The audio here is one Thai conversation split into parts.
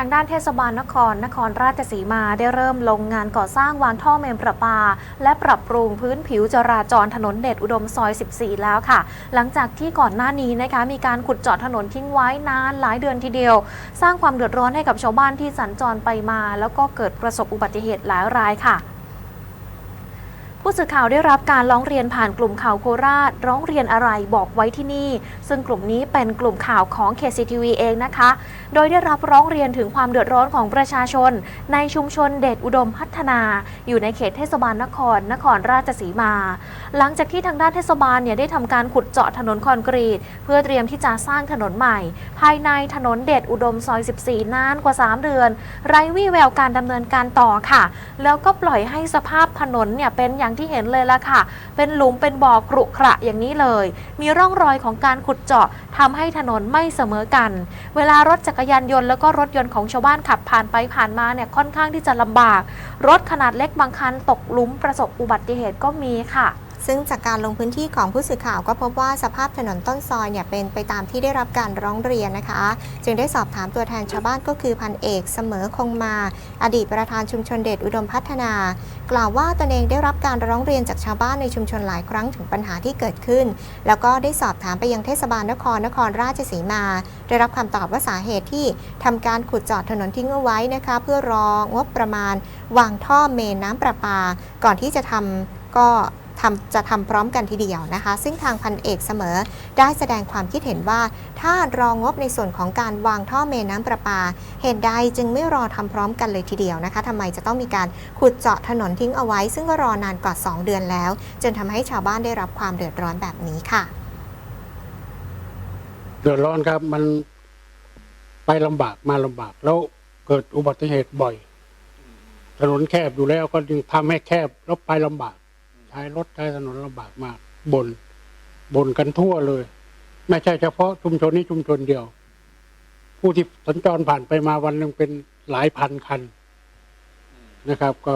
ทางด้านเทศบาลนคร นครราชสีมาได้เริ่มลงงานก่อสร้างวางท่อเมนประปา และปรับปรุงพื้นผิวจราจรถนนเดชอุดมซอย 14 แล้วค่ะ หลังจากที่ก่อนหน้านี้นะคะมีการขุดเจาะถนนทิ้งไว้นานหลายเดือนทีเดียว สร้างความเดือดร้อนให้กับชาวบ้านที่สัญจรไปมา แล้วก็เกิดประสบอุบัติเหตุหลายรายค่ะ ผู้สื่อข่าวได้รับการร้องเรียนผ่านกลุ่มข่าวโคราช ร้องเรียนอะไรบอกไว้ที่นี่ ซึ่งกลุ่มนี้เป็นกลุ่มข่าวของ KCTV เองนะคะ โดยได้รับร้องเรียนถึงความเดือดร้อนของประชาชน ในชุมชนเดชอุดมพัฒนา อยู่ในเขตเทศบาลนคร นครราชสีมา หลังจากที่ทางด้านเทศบาลเนี่ยได้ทำการขุดเจาะถนนคอนกรีต เพื่อเตรียมที่จะสร้างถนนใหม่ ภายในถนนเดชอุดมซอย 14 นานกว่า 3 เดือน ไร้วี่แววการดำเนินการต่อค่ะ แล้วก็ปล่อยให้สภาพถนนเนี่ยเป็นอย่างที่เห็นเลยละค่ะ เป็นหลุมเป็นบ่อกรุขระอย่างนี้เลย มีร่องรอยของการขุดเจาะทำให้ถนนไม่เสมอกัน เวลารถจักรยานยนต์แล้วก็รถยนต์ของชาวบ้านขับผ่านไปผ่านมาเนี่ยค่อนข้างที่จะลำบาก รถขนาดเล็กบางคันตกหลุมประสบอุบัติเหตุก็มีค่ะ ซึ่งจากการลงพื้นที่ของผู้สื่อข่าวก็พบว่าสภาพถนนต้นซอยเนี่ยเป็นไปตามที่ได้รับการร้องเรียนนะคะ จึงได้สอบถามตัวแทนชาวบ้านก็คือพันเอกเสมอคงมา อดีตประธานชุมชนเดชอุดมพัฒนา กล่าวว่าตนเองได้รับการร้องเรียนจากชาวบ้านในชุมชนหลายครั้งถึงปัญหาที่เกิดขึ้น แล้วก็ได้สอบถามไปยังเทศบาลนครนครราชสีมา ได้รับคำตอบว่าสาเหตุที่ทำการขุดเจาะถนนทิ้งเอาไว้นะคะ เพื่อรองบประมาณ วางท่อเมนน้ำประปา ก่อนที่จะทำก็ ทำจะทำพร้อมกันทีเดียวนะคะ ซึ่งทางพันเอกเสมอได้แสดงความคิดเห็นว่า ถ้ารองบในส่วนของการวางท่อเมนน้ำประปา เหตุใดจึงไม่รอทำพร้อมกันเลยทีเดียวนะคะทำไมจะต้องมีการขุดเจาะถนนทิ้งเอาไว้ ซึ่งก็รอนานกว่า 2 เดือนแล้ว จนทำให้ชาวบ้านได้รับความเดือดร้อนแบบนี้ค่ะ เดือดร้อนครับมันไปลำบากมาลำบากแล้วเกิดอุบัติเหตุบ่อย ถนนแคบอยู่แล้วก็จึงทำให้แคบแล้วไปลำบาก ใช้รถใช้ถนนลำบากมากบนบนกันทั่วเลย ไม่ใช่เฉพาะชุมชนนี้ชุมชนเดียว ผู้ที่สัญจรผ่านไปมาวันหนึ่งเป็นหลายพันคันนะครับ ก็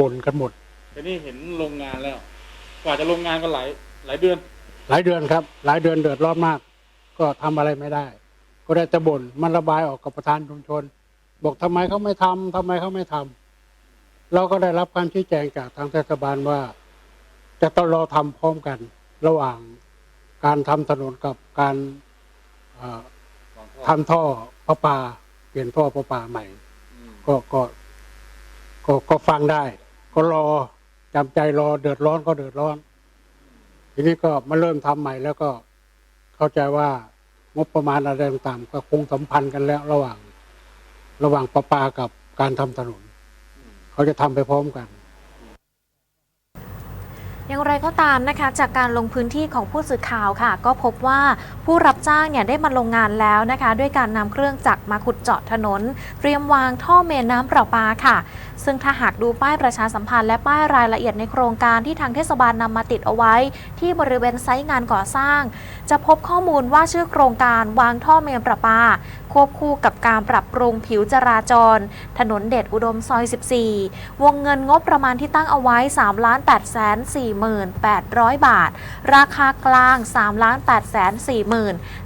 บ่นกันหมดแต่นี่เห็นโรงงานแล้ว กว่าจะโรงงานก็หลายหลายเดือน หลายเดือนครับ หลายเดือนเดือดร้อนมาก ก็ทำอะไรไม่ได้ ก็ได้แต่บ่นมันระบายออกกับประธานชุมชน บอกทำไมเขาไม่ทำทำไมเขาไม่ทำเราก็ได้รับการชี้แจงจากทางเทศบาลว่า จะต้องรอทำพร้อมกัน ระหว่างการทำถนนกับการเอ่อทำท่อประปา เปลี่ยนท่อประปาใหม่ ก็ก็ก็ก็ฟังได้ ก็รอจำใจรอเดือดร้อนก็เดือดร้อน ทีนี้ก็มาเริ่มทำใหม่แล้วก็เข้าใจว่างบประมาณอะไรต่างๆก็คงสัมพันธ์กันแล้วระหว่าง ระหว่างประปากับการทำถนน เขาจะทำไปพร้อมกัน อย่างไรก็ตามนะคะ จากการลงพื้นที่ของผู้สื่อข่าวค่ะ ก็พบว่าผู้รับจ้างเนี่ยได้มาลงงานแล้วนะคะ ด้วยการนำเครื่องจักรมาขุดเจาะถนน เตรียมวางท่อเมนน้ำประปาค่ะ ซึ่งถ้าหากดูป้ายประชาสัมพันธ์และป้ายรายละเอียดในโครงการที่ทางเทศบาลนำมาติดเอาไว้ ที่บริเวณไซต์งานก่อสร้าง จะพบข้อมูลว่าชื่อโครงการวางท่อเมนประปา ควบคู่กับการปรับปรุงผิวจราจร ถนนเดชอุดมซอย 14 วงเงินงบประมาณที่ตั้งเอาไว้3ล้าน8 4 8 0 4,800 บาท ราคากลาง 3 8 4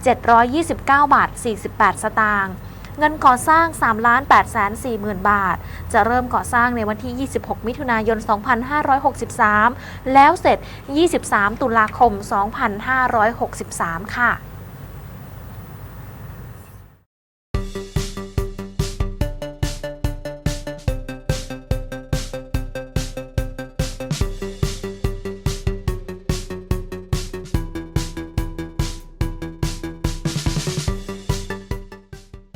729 บาท 48 สตางค์เงินก่อสร้าง 3 8 4 0 0 0 บาท จะเริ่มก่อสร้างในวันที่ 26 มิถุนายน 2563 แล้วเสร็จ 23 ตุลาคม 2563 ค่ะ